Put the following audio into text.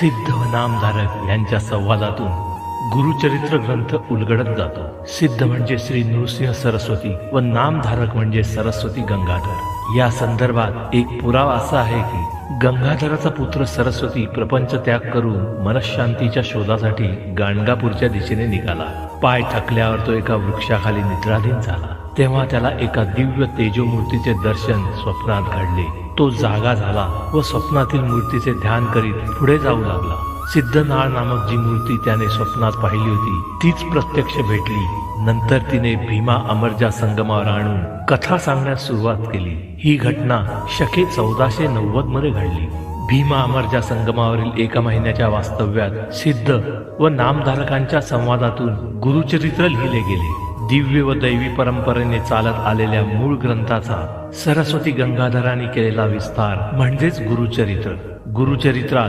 सिद्ध व नामधारक यांच्या संवादातून गुरुचरित्र ग्रंथ उलगडत जातो. सिद्ध म्हणजे श्री नृसिंह सरस्वती व नामधारक म्हणजे सरस्वती गंगाधर. या संदर्भात एक पुरावा असा आहे की गंगाधराचा पुत्र सरस्वती प्रपंच त्याग करून मनशांतीच्या शोधासाठी गाणगापूरच्या दिशेने निघाला. पाय थकल्यावर तो एका वृक्षाखाली निद्राधीन झाला. तेव्हा त्याला एका दिव्य तेजोमूर्तीचे दर्शन स्वप्नात घडले. तो जागा झाला व स्वप्नातील मूर्तीचे ध्यान करीत पुढे जाऊ लागला. सिद्धनाळ नामक जी मूर्ती त्याने स्वप्नात पाहिली होती तीच प्रत्यक्ष भेटली. नंतर तिने भीमा अमरजा संगमावर आणून कथा सांगण्यास सुरुवात केली. ही घटना शके चौदाशे नव्वदमध्ये घडली. भीमा अमरजा संगमावरील एका महिन्याच्या वास्तव्यात सिद्ध व नामधारकांच्या संवादातून गुरुचरित्र लिहिले गेले. दिव्य व दैवी परंपरेने चालत आलेल्या मूळ ग्रंथाचा सरस्वती गंगाधरांनी केलेला विस्तार म्हणजेच गुरुचरित्र. गुरुचरित्रात